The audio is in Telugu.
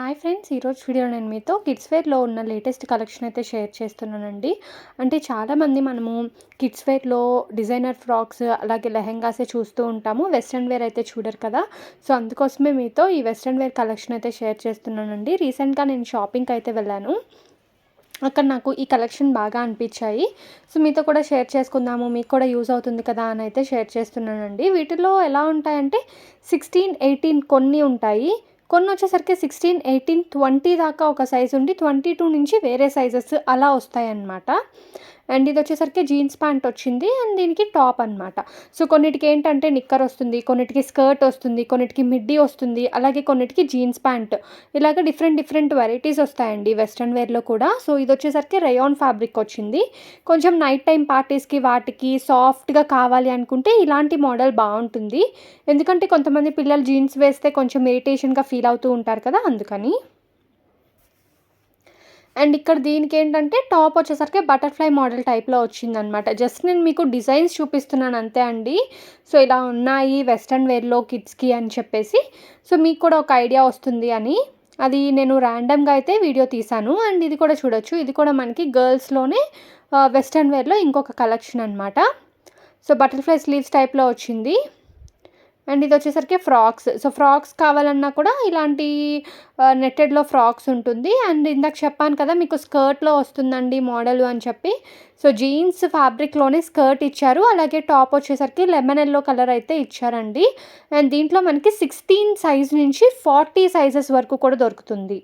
హాయ్ ఫ్రెండ్స్ ఈరోజు వీడియో నేను మీతో కిడ్స్ వేర్లో ఉన్న లేటెస్ట్ కలెక్షన్ అయితే షేర్ చేస్తున్నానండి. అంటే చాలామంది మనము కిడ్స్ వేర్లో డిజైనర్ ఫ్రాక్స్ అలాగే లెహెంగాసే చూస్తూ ఉంటాము. వెస్ట్రన్ వేర్ అయితే చూడరు కదా. సో అందుకోసమే మీతో ఈ వెస్ట్రన్ వేర్ కలెక్షన్ అయితే షేర్ చేస్తున్నానండి. రీసెంట్గా నేను షాపింగ్కి అయితే వెళ్ళాను. అక్కడ నాకు ఈ కలెక్షన్ బాగా అనిపించాయి. సో మీతో కూడా షేర్ చేసుకుందాము. మీకు కూడా యూజ్ అవుతుంది కదా అని అయితే షేర్ చేస్తున్నానండి. వీటిలో ఎలా ఉంటాయంటే సిక్స్టీన్ ఎయిటీన్ కొన్ని ఉంటాయి. కొన్ని వచ్చేసరికి సిక్స్టీన్ ఎయిటీన్ ట్వంటీ దాకా ఒక సైజు ఉండి ట్వంటీ టూ నుంచి వేరే సైజెస్ అలా వస్తాయన్నమాట. అండ్ ఇది వచ్చేసరికి జీన్స్ ప్యాంట్ వచ్చింది అండ్ దీనికి టాప్ అనమాట సో కొన్నిటికి ఏంటంటే నిక్కర్ వస్తుంది కొన్నిటికి స్కర్ట్ వస్తుంది కొన్నిటికి మిడ్డీ వస్తుంది అలాగే కొన్నిటికి జీన్స్ ప్యాంట్. ఇలాగ డిఫరెంట్ డిఫరెంట్ వెరైటీస్ వస్తాయండి వెస్ట్రన్ వేర్లో కూడా. సో ఇది వచ్చేసరికి రయాన్ ఫ్యాబ్రిక్ వచ్చింది. కొంచెం నైట్ టైం పార్టీస్కి వాటికి సాఫ్ట్గా కావాలి అనుకుంటే ఇలాంటి మోడల్ బాగుంటుంది. ఎందుకంటే కొంతమంది పిల్లలు జీన్స్ వేస్తే కొంచెం ఇరిటేషన్గా ఫీల్ అవుతూ ఉంటారు కదా అందుకని. అండ్ ఇక్కడ దీనికి ఏంటంటే టాప్ వచ్చేసరికి బటర్ఫ్లై మోడల్ టైప్లో వచ్చిందనమాట. జస్ట్ నేను మీకు డిజైన్స్ చూపిస్తున్నాను అంతే అండి. సో ఇలా ఉన్నాయి వెస్ట్రన్ వేర్లో కిడ్స్కి అని చెప్పేసి. సో మీకు కూడా ఒక ఐడియా వస్తుంది అని. అది నేను ర్యాండమ్గా అయితే వీడియో తీశాను. అండ్ ఇది కూడా చూడొచ్చు. ఇది కూడా మనకి గర్ల్స్లోనే వెస్ట్రన్ వేర్లో ఇంకొక కలెక్షన్ అనమాట. సో బటర్ఫ్లై స్లీవ్స్ టైప్లో వచ్చింది. అండ్ ఇది వచ్చేసరికి ఫ్రాక్స్. సో ఫ్రాక్స్ కావాలన్నా కూడా ఇలాంటి నెట్టెడ్లో ఫ్రాక్స్ ఉంటుంది. అండ్ ఇందాక చెప్పాను కదా మీకు స్కర్ట్లో వస్తుందండి మోడల్ అని చెప్పి. సో జీన్స్ ఫ్యాబ్రిక్లోనే స్కర్ట్ ఇచ్చారు. అలాగే టాప్ వచ్చేసరికి లెమన్ ఎల్లో కలర్ అయితే ఇచ్చారండి. అండ్ దీంట్లో మనకి సిక్స్టీన్ సైజ్ నుంచి ఫార్టీ సైజెస్ వరకు కూడా దొరుకుతుంది.